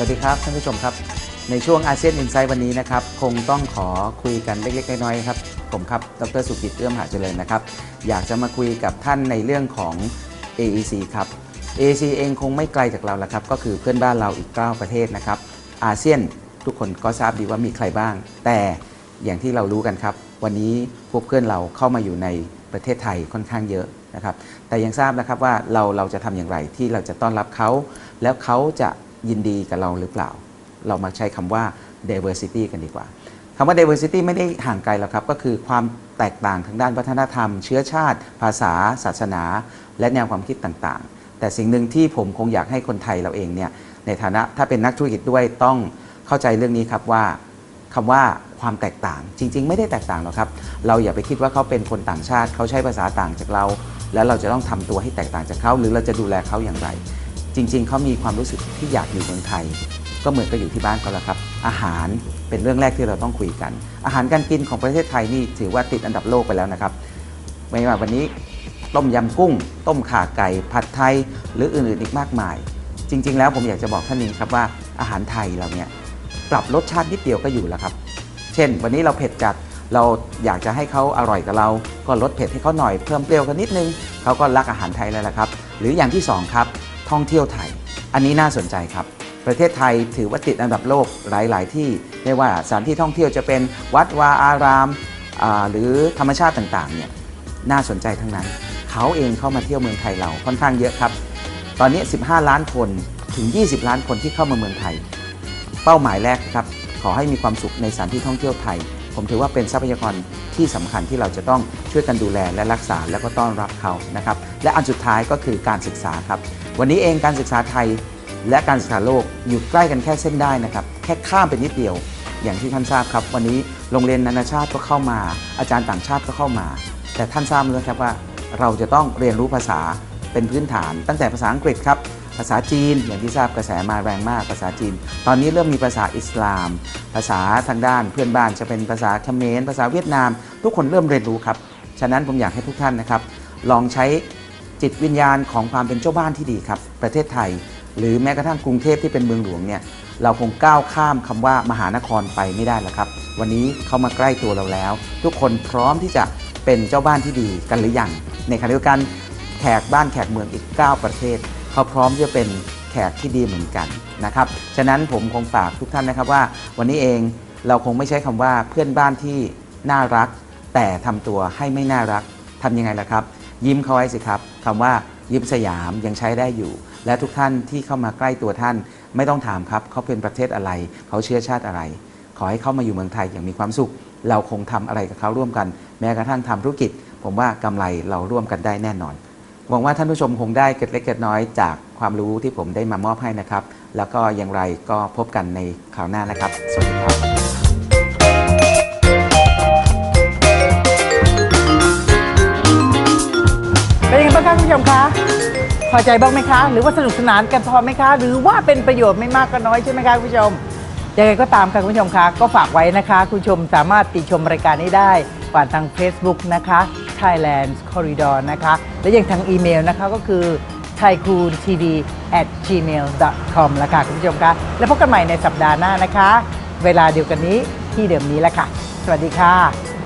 สวัสดีครับท่านผู้ชมครับ ในช่วงอาเซียนอินไซต์วันนี้นะครับ คงต้องขอคุยกันเล็ก ๆ น้อยๆครับ ผมครับ ดรสุกิตเอื้อมหาเจริญนะครับ อยากจะมาคุยกับท่านในเรื่องของ AEC ครับ AEC เองคงไม่ไกลจากเราแล้วครับ ก็คือเพื่อนบ้านเราอีก 9 ประเทศนะครับ อาเซียนทุกคนก็ทราบดีว่ามีใครบ้าง แต่อย่างที่เรารู้กันครับ วันนี้พวกเพื่อนเราเข้ามาอยู่ในประเทศไทยค่อนข้างเยอะนะครับ แต่ยังทราบนะครับว่าเราเราจะทำอย่างไรที่เราจะต้อนรับเขา แล้วเขาจะ ยินดีกับเราหรือเปล่า เรามาใช้คำว่า diversity กันดีกว่าคำว่า diversity ไม่ได้ห่างไกลหรอกครับ ก็คือความแตกต่างทางด้านวัฒนธรรม เชื้อชาติ ภาษา ศาสนา และแนวความคิดต่างๆ แต่สิ่งหนึ่งที่ผมคงอยากให้คนไทยเราเองเนี่ยในฐานะถ้าเป็นนักธุรกิจด้วยต้องเข้าใจเรื่องนี้ครับว่าคำว่าความแตกต่างจริง ๆ ไม่ได้แตกต่างหรอกครับ เราอย่าไปคิดว่าเขาเป็นคนต่างชาติเขาใช้ภาษาต่างจากเรา แล้วเราจะต้องทำตัวให้แตกต่างจากเขาหรือเราจะดูแลเขาอย่างไร จริง ๆ เขามีความรู้สึกที่อยากอยู่เมืองไทย ก็เหมือนกับอยู่ที่บ้านเขาแล้วครับ อาหารเป็นเรื่องแรกที่เราต้องคุยกัน อาหารการกินของประเทศไทยนี่ถือว่าติดอันดับโลกไปแล้วนะครับ ไม่ว่าวันนี้ต้มยำกุ้ง ต้มข่าไก่ ผัดไทย หรืออื่นๆอีกมากมาย จริง ๆ แล้วผมอยากจะบอกท่านนี้ครับว่าอาหารไทยเราเนี่ยปรับรสชาตินิดเดียวก็อยู่แล้วครับ เช่น วันนี้เราเผ็ดจัดเราอยากจะให้เขาอร่อยกับเรา ก็ลดเผ็ดให้เขาหน่อยเพิ่มเปรี้ยวกันนิดนึงเขาก็รักอาหารไทยแล้วละครับ หรืออย่างที่สองครับ ท่องเที่ยวไทย อันนี้น่าสนใจครับ ประเทศไทยถือว่าติดอันดับโลกหลาย ๆ ที่ไม่ว่าสถานที่ท่องเที่ยวจะเป็นวัดวาอารามาหรือธรรมชาติต่างๆเนี่ยน่าสนใจทั้งนั้น เขาเองเข้ามาเที่ยวเมืองไทยเราค่อนข้างเยอะครับ ตอนนี้ 15 ล้านคนถึง 20 ล้านคนที่เข้ามาเมืองไทย เป้าหมายแรกครับ ขอให้มีความสุขในสถานที่ท่องเที่ยวไทย ผมถือว่าเป็นทรัพยากรที่สำคัญที่เราจะต้องช่วยกันดูแลและรักษาแล้วก็ต้อนรับเขานะครับ และอันสุดท้ายก็คือการศึกษาครับ วันนี้เองการศึกษาไทยและการศึกษาโลกอยู่ใกล้กันแค่เส้นได้นะครับ แค่ข้ามไปนิดเดียว อย่างที่ท่านทราบครับ วันนี้โรงเรียนนานาชาติก็เข้ามา อาจารย์ต่างชาติก็เข้ามา แต่ท่านทราบไหมครับว่า เราจะต้องเรียนรู้ภาษาเป็นพื้นฐาน ตั้งแต่ภาษาอังกฤษครับ ภาษาจีนอย่างที่ทราบกระแสมาแรงมากภาษาจีน ตอนนี้เริ่มมีภาษาอิสลาม ภาษาทางด้านเพื่อนบ้านจะเป็นภาษาเขมรภาษาเวียดนาม ทุกคนเริ่มเรียนรู้ครับฉะนั้นผมอยากให้ทุกท่านนะครับลองใช้ จิตวิญญาณของความเป็นเจ้าบ้านที่ดีครับ ประเทศไทย หรือแม้กระทั่งกรุงเทพที่เป็นเมืองหลวงเนี่ยเราคงก้าวข้ามคำว่ามหานครไปไม่ได้แล้วครับ วันนี้เข้ามาใกล้ตัวเราแล้ว ทุกคนพร้อมที่จะเป็นเจ้าบ้านที่ดีกันหรือยังในขณะเดียวกันแขกบ้านแขกเมืองอีก 9 ประเทศ เขาพร้อมจะเป็นแขกที่ดีเหมือนกันนะครับฉะนั้นผมคงฝากทุกท่านนะครับว่า วันนี้เองเราคงไม่ใช้คำว่าเพื่อนบ้านที่น่ารัก แต่ทำตัวให้ไม่น่ารักทำยังไงล่ะครับ ยิ้มเขาไว้สิครับคำว่ายิ้มสยามยังใช้ได้อยู่ และทุกท่านที่เข้ามาใกล้ตัวท่าน ไม่ต้องถามครับเขาเป็นประเทศอะไร เขาเชื้อชาติอะไร ขอให้เข้ามาอยู่เมืองไทยอย่างมีความสุข เราคงทำอะไรกับเขาร่วมกัน แม้กระทั่งทำธุรกิจ ผมว่ากำไรเราร่วมกันได้แน่นอนหวังว่าท่านผู้ชมคงได้เกร็ดเล็กเกร็ดน้อยจากความรู้ที่ผมได้มามอบให้นะครับ แล้วก็อย่างไรก็พบกันในคราวหน้านะครับ สวัสดี พอใจบ้างไหมคะ หรือว่าสนุกสนานกันพอไหมคะ หรือว่าเป็นประโยชน์ไม่มากก็น้อยใช่ไหมคะคุณผู้ชมยังไงก็ตามค่ะคุณผู้ชมคะก็ฝากไว้นะคะ คุณผู้ชมสามารถติชมรายการนี้ได้ผ่านทาง Facebook นะคะ Thailand Corridor นะคะ และยังทางอีเมลนะคะก็คือ t h a i k u n t v at gmail com ล้วค่ะคุณผู้ชมคะแล้วพบกันใหม่ในสัปดาห์หน้านะคะ เวลาเดียวกันนี้ที่เดิมนี้ละค่ะ สวัสดีค่ะ